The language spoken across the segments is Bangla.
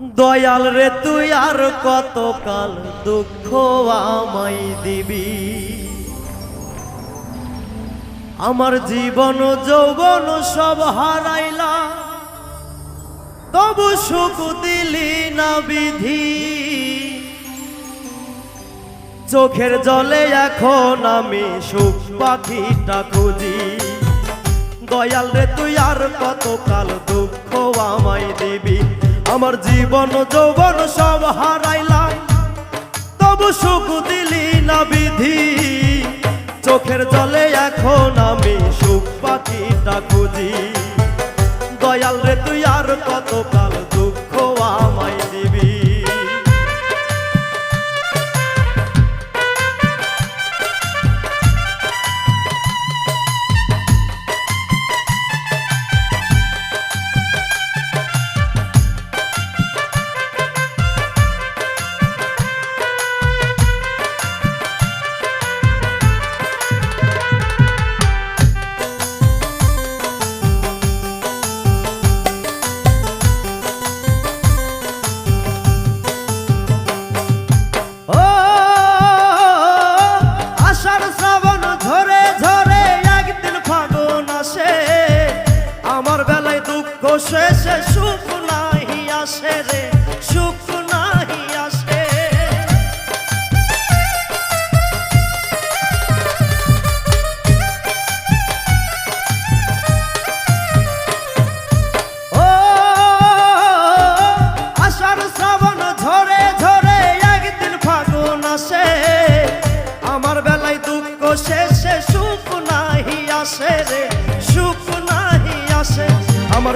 দয়াল রে, তুই আর কতকাল দুঃখ আমায় দিবি? আমার জীবন যৌবন সব হারাইলা তবু সুখ দিলি না বিধি। চোখের জলে এখন আমি সুখ পাখিটা খুঁজি। দয়াল রে, তুই আর কতকাল দুঃখ আমায় দিবি? আমার জীবন যৌবন সব হারাইলাম। তবু সুখ দিলি না বিধি। চোখের জলে এখন আমি সুখ পাখিটা খুঁজি। দয়াল রে, তুই দুঃখ শেষে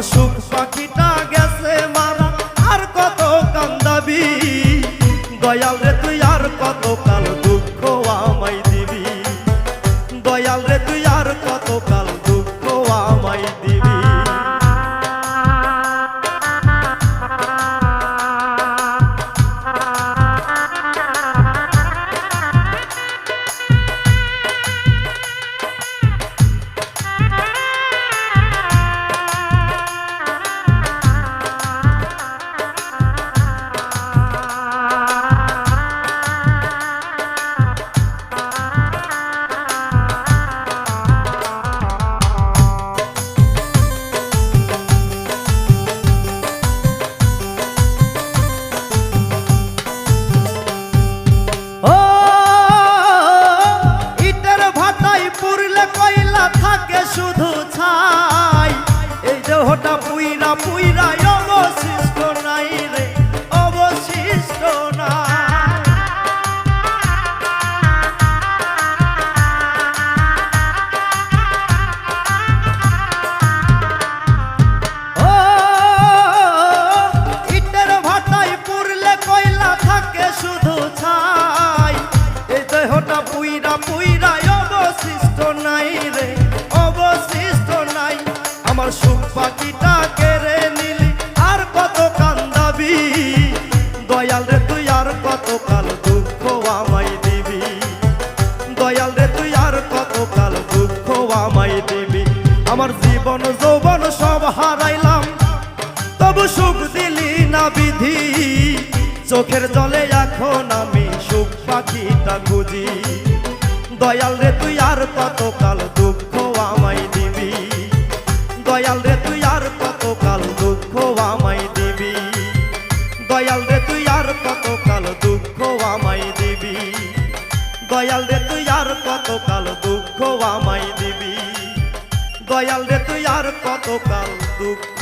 আমার সুখ পাখিটা গেছে মারা, আর কত কান্দাবি দয়াল রে, তুই আর কত কাল দুঃখ আমাই দিবি? দয়াল রে, তুই আর কত কাল দুঃখ আমাই দিবি? পুইরা পুইরা অবশিষ্ট নাই রে অবশিষ্ট পুইরা পুইরা অবশিষ্ট নাই রে অবশিষ্ট নাই। আমার সুখ পাখিটা দয়াল রে তুই আর কত কাল দুঃখ আমায় দিবি? দয়াল রে তুই আর কত কাল দুঃখ আমায় দিবি? আমার জীবন, যৌবন সব হারাইলাম, তবু সুখ দিলি না বিধি। চোখের জলে এখন আমি সুখ পাখিটা খুঁজি। দয়াল রে তুই আর কতকাল দুঃখ আমায় দিবি? দয়াল রে তুই আর কত কাল দুঃখ আমায় দিবি। দয়াল রে, তুই আর কত কাল দুঃখ আমায় দিবি? দয়াল রে, তুই আর কত কাল দুঃখ